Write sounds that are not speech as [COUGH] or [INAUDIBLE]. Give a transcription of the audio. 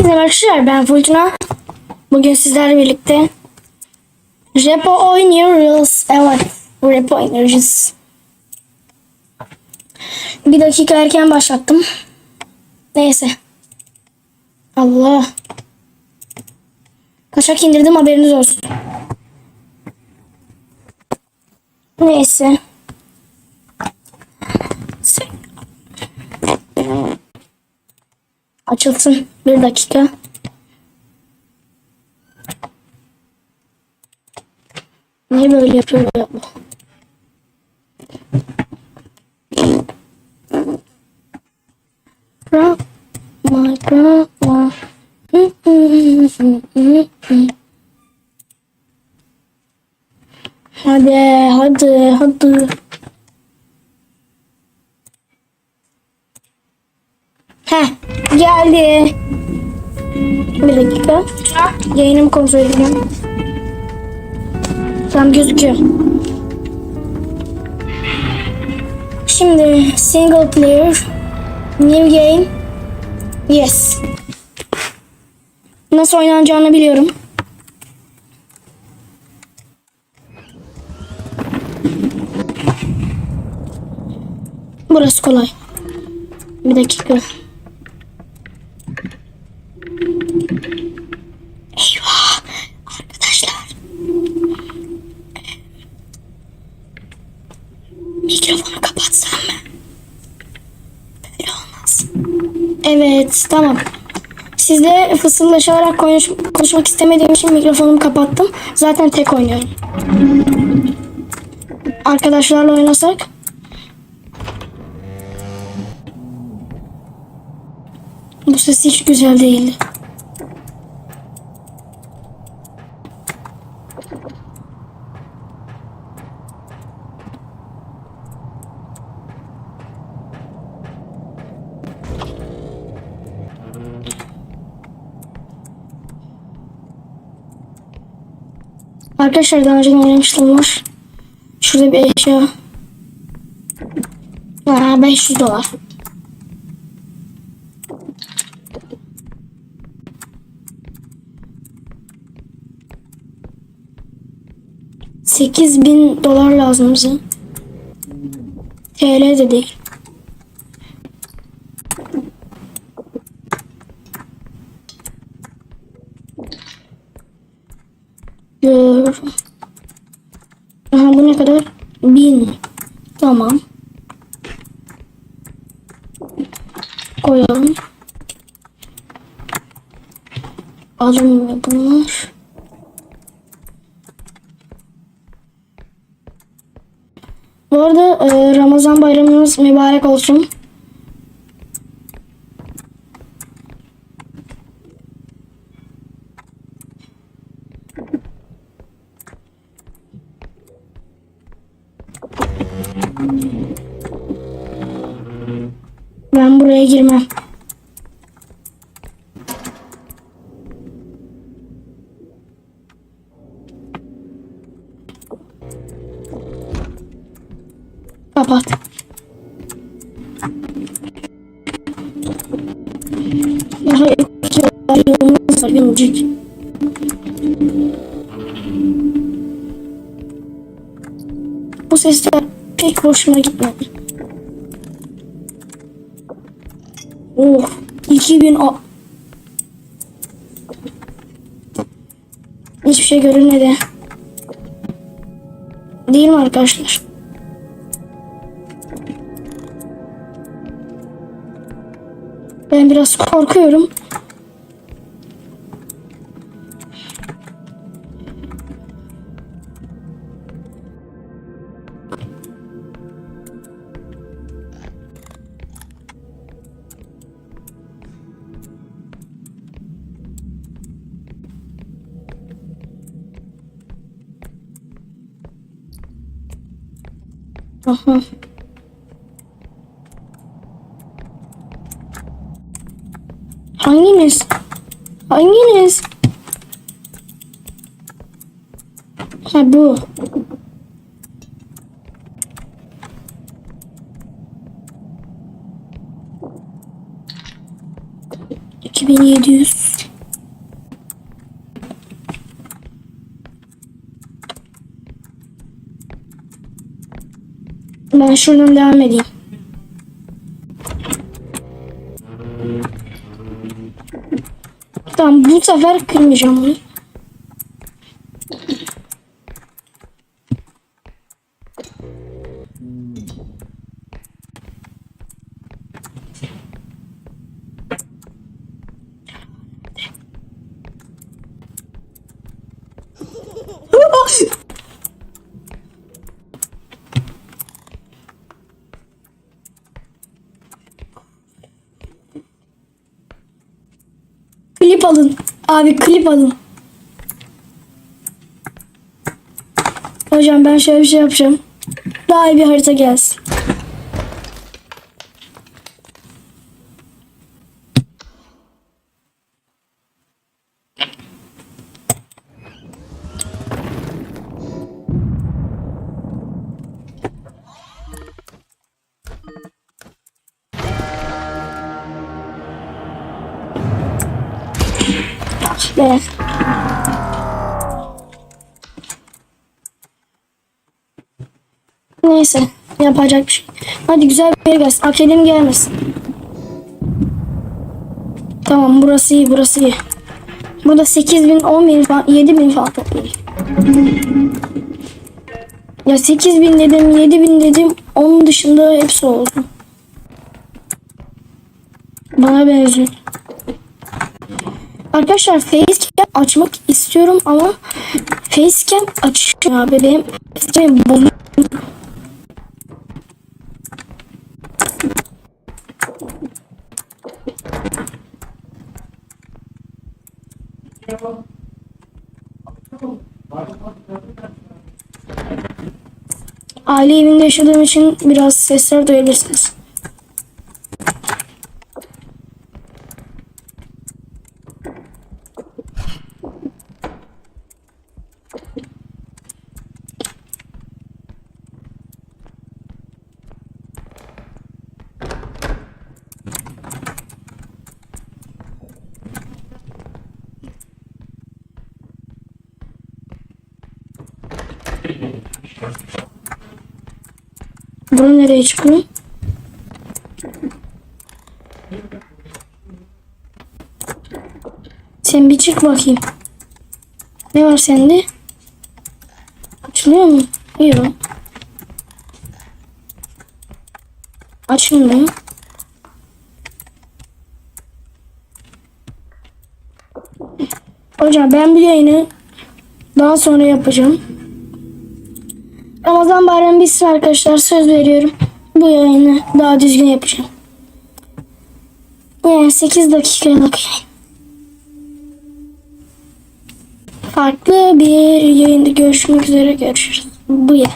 Merhaba arkadaşlar ben Fulcuna. Bugün sizlerle birlikte Repo oynuyoruz. Evet Repo oynuyoruz. Bir dakika erken başlattım. Neyse. Allah. Kaçak indirdim haberiniz olsun. Neyse. Açılsın. Bir dakika. Niye böyle yapıyor ya bu? Grandma, grandma. Hadi, hadi, hadi. Heh, geldi. Bir dakika. Yayınımı kontrol edeceğim. Tam gözüküyor. Şimdi single player new game yes. Nasıl oynanacağını biliyorum. Burası kolay. Bir dakika. Evet tamam. Sizle fısıldaşarak konuş konuşmak istemediğim için mikrofonumu kapattım. Zaten tek oynuyorum. Arkadaşlarla oynasak. Bu ses hiç güzel değildi. Arkadaşlar daha önce oynamıştım var. Şurada bir eşya. Ha, 500 dolar. Sekiz bin dolar lazım bize. TL de değil. Gör. Aha bu ne kadar? Bin. Tamam. Koyalım. Alın bunlar. Bu arada e, Ramazan bayramınız mübarek olsun. Ben buraya girmem. Kapat. Daha yolumuz var gelecek. Bu sesler pek hoşuma gitmedi. Oh, 2000 a- Hiçbir şey görünmedi. Değil mi arkadaşlar? Ben biraz korkuyorum. Aha. [LAUGHS] Hanginiz? Hanginiz? Ha bu. 2700. Ben şuradan devam edeyim. Tamam bu sefer kırmayacağım bunu. Klip alın. Abi klip alın. Hocam ben şöyle bir şey yapacağım. Daha iyi bir harita gelsin. Be. Neyse yapacak bir şey. Hadi güzel bir yere gelsin. Akademi gelmesin. Tamam burası iyi burası iyi. Burada 8 bin 10 bin falan 7 bin falan toplayayım. Ya 8 bin dedim 7 bin dedim onun dışında hepsi oldu. Bana benziyor. Arkadaşlar facecam açmak istiyorum ama facecam açmıyor abi benim facecam bozuk. Aile evinde yaşadığım için biraz sesler duyabilirsiniz. Bunu nereye çıkıyor? Sen bir çık bakayım. Ne var sende? Açılıyor mu? Yok. Açılmıyor. Hocam ben bir yayını daha sonra yapacağım. Ramazan bayramı bitsin arkadaşlar söz veriyorum. Bu yayını daha düzgün yapacağım. Yani 8 dakikalık yayın. Farklı bir yayında görüşmek üzere görüşürüz. Bu ya.